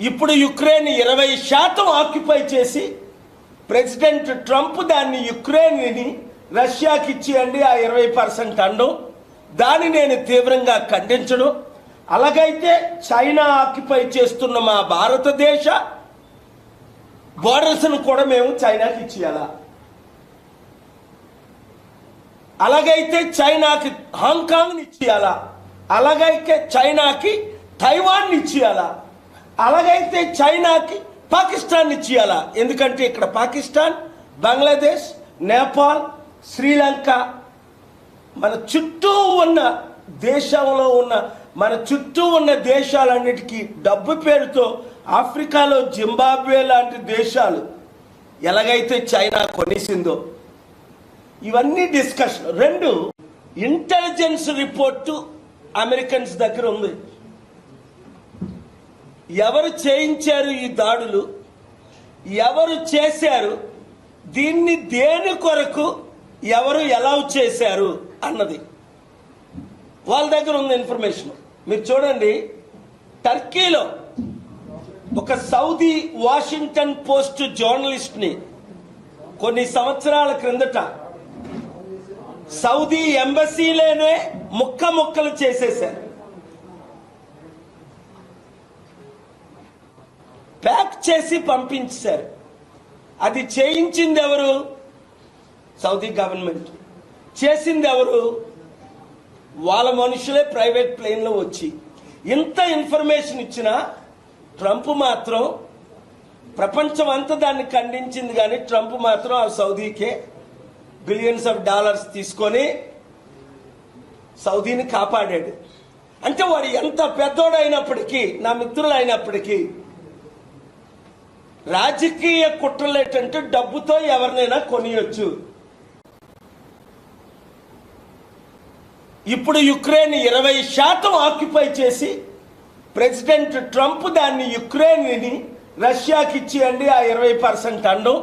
ఇప్పుడు యుక్రెయిన్ ఇరవై శాతం ఆక్యుపై చేసి ప్రెసిడెంట్ ట్రంప్ దాన్ని యుక్రెయిన్ని రష్యాకి ఇచ్చేయండి ఆ ఇరవై పర్సెంట్ అండు. దాన్ని నేను తీవ్రంగా ఖండించడం అలాగైతే చైనా ఆక్యుపై చేస్తున్న మా భారతదేశ బోర్డర్స్ను కూడా మేము చైనాకి ఇచ్చేయాలా? అలాగైతే చైనాకి హాంకాంగ్ని ఇచ్చేయాలా? అలాగైతే చైనాకి తైవాన్ ఇచ్చేయాలా? అలాగైతే చైనాకి పాకిస్తాన్ ఇచ్చేయాలా? ఎందుకంటే ఇక్కడ పాకిస్తాన్ బంగ్లాదేశ్ నేపాల్ శ్రీలంక మన చుట్టూ ఉన్న దేశంలో ఉన్న మన చుట్టూ ఉన్న దేశాలన్నిటికీ డబ్బు పేరుతో ఆఫ్రికాలో జింబాబ్వే లాంటి దేశాలు ఎలాగైతే చైనా కొనేసిందో ఇవన్నీ డిస్కషన్. రెండు ఇంటెలిజెన్స్ రిపోర్టు అమెరికన్స్ దగ్గర ఉంది. ఎవరు చేయించారు ఈ దాడులు? ఎవరు చేశారు? దీన్ని దేని కొరకు ఎవరు ఎలా చేశారు అన్నది. వాళ్ళ దగ్గర ఉంది ఇన్ఫర్మేషన్ మీరు చూడండి టర్కీలో ఒక సౌదీ వాషింగ్టన్ పోస్ట్ జర్నలిస్ట్ని కొన్ని సంవత్సరాల క్రిందట సౌదీ ఎంబసీలోనే ముక్క ముక్కలు చేసేశారు ప్యాక్ చేసి పంపించారు అది చేయించింది ఎవరు సౌదీ గవర్నమెంట్. చేసింది ఎవరు వాళ్ళ మనుషులే ప్రైవేట్ ప్లేన్లో వచ్చి. ఇంత ఇన్ఫర్మేషన్ ఇచ్చిన ట్రంప్ మాత్రం ప్రపంచం అంతా దాన్ని ఖండించింది కానీ ట్రంప్ మాత్రం ఆ సౌదీకే బిలియన్స్ ఆఫ్ డాలర్స్ తీసుకొని సౌదీని కాపాడాడు. అంటే వాడు ఎంత పెద్దోడైనప్పటికీ నా మిత్రులు అయినప్పటికీ రాజకీయ కుట్రలు ఏంటంటే డబ్బుతో ఎవరినైనా కొనియొచ్చు. ఇప్పుడు యుక్రెయిన్ ఇరవై శాతం ఆక్యుపై చేసి ప్రెసిడెంట్ ట్రంప్ దాన్ని యుక్రెయిన్ని రష్యాకి ఇచ్చేయండి ఆ ఇరవై పర్సెంట్ అనడం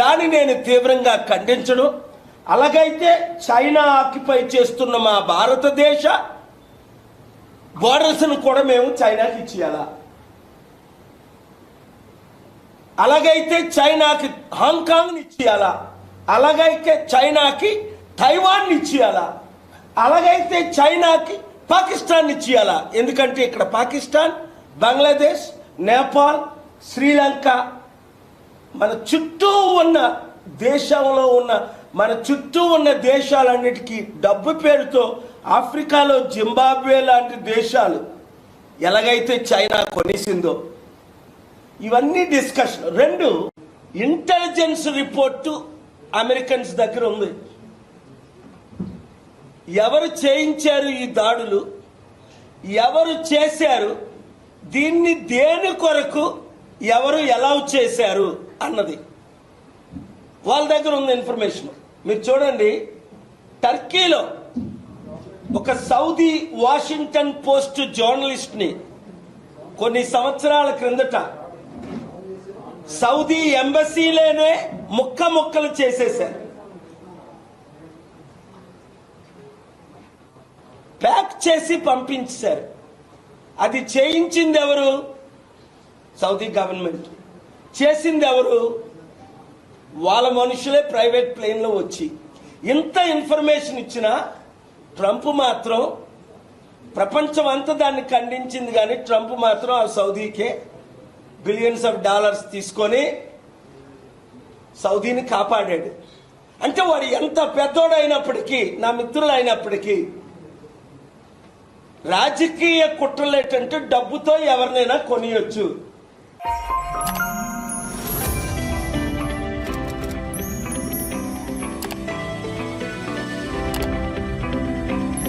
దాన్ని నేను తీవ్రంగా ఖండించడం అలాగైతే చైనా ఆక్యుపై చేస్తున్న మా భారతదేశ బోర్డర్స్ను కూడా మేము చైనాకి ఇచ్చేయాలా? అలాగైతే చైనాకి హాంకాంగ్ని ఇచ్చేయాలా? అలాగైతే చైనాకి తైవాన్ ఇచ్చేయాలా? అలాగైతే చైనాకి పాకిస్తాన్ ఇచ్చేయాలా? ఎందుకంటే ఇక్కడ పాకిస్తాన్ బంగ్లాదేశ్ నేపాల్ శ్రీలంక మన చుట్టూ ఉన్న దేశంలో ఉన్న మన చుట్టూ ఉన్న దేశాలన్నిటికీ డబ్బు పేరుతో ఆఫ్రికాలో జింబాబ్వే లాంటి దేశాలు ఎలాగైతే చైనా కొనేసిందో ఇవన్నీ డిస్కషన్ రెండు ఇంటెలిజెన్స్ రిపోర్టు అమెరికన్స్ దగ్గర ఉంది. ఎవరు చేయించారు ఈ దాడులు? ఎవరు చేశారు? దీన్ని దేని కొరకు ఎవరు ఎలా చేశారు అన్నది. వాళ్ళ దగ్గర ఉంది ఇన్ఫర్మేషన్ మీరు చూడండి టర్కీలో ఒక సౌదీ వాషింగ్టన్ పోస్ట్ జర్నలిస్ట్ని కొన్ని సంవత్సరాల క్రిందట సౌదీ ఎంబసీలోనే ముక్క ముక్కలు చేసేశారు. ప్యాక్ చేసి పంపించారు. అది చేయించింది ఎవరు సౌదీ గవర్నమెంట్. చేసింది ఎవరు వాళ్ళ మనుషులే ప్రైవేట్ ప్లేన్లో వచ్చి. ఇంత ఇన్ఫర్మేషన్ ఇచ్చినా ట్రంప్ మాత్రం ప్రపంచం అంతా దాన్ని ఖండించింది కానీ ట్రంప్ మాత్రం ఆ సౌదీకే బిలియన్స్ ఆఫ్ డాలర్స్ తీసుకొని సౌదీని కాపాడాడు. అంటే వాడు ఎంత పెద్దోడైనప్పటికీ నా మిత్రులు అయినప్పటికీ రాజకీయ కుట్రలేటంటే డబ్బుతో ఎవరినైనా కొనియొచ్చు.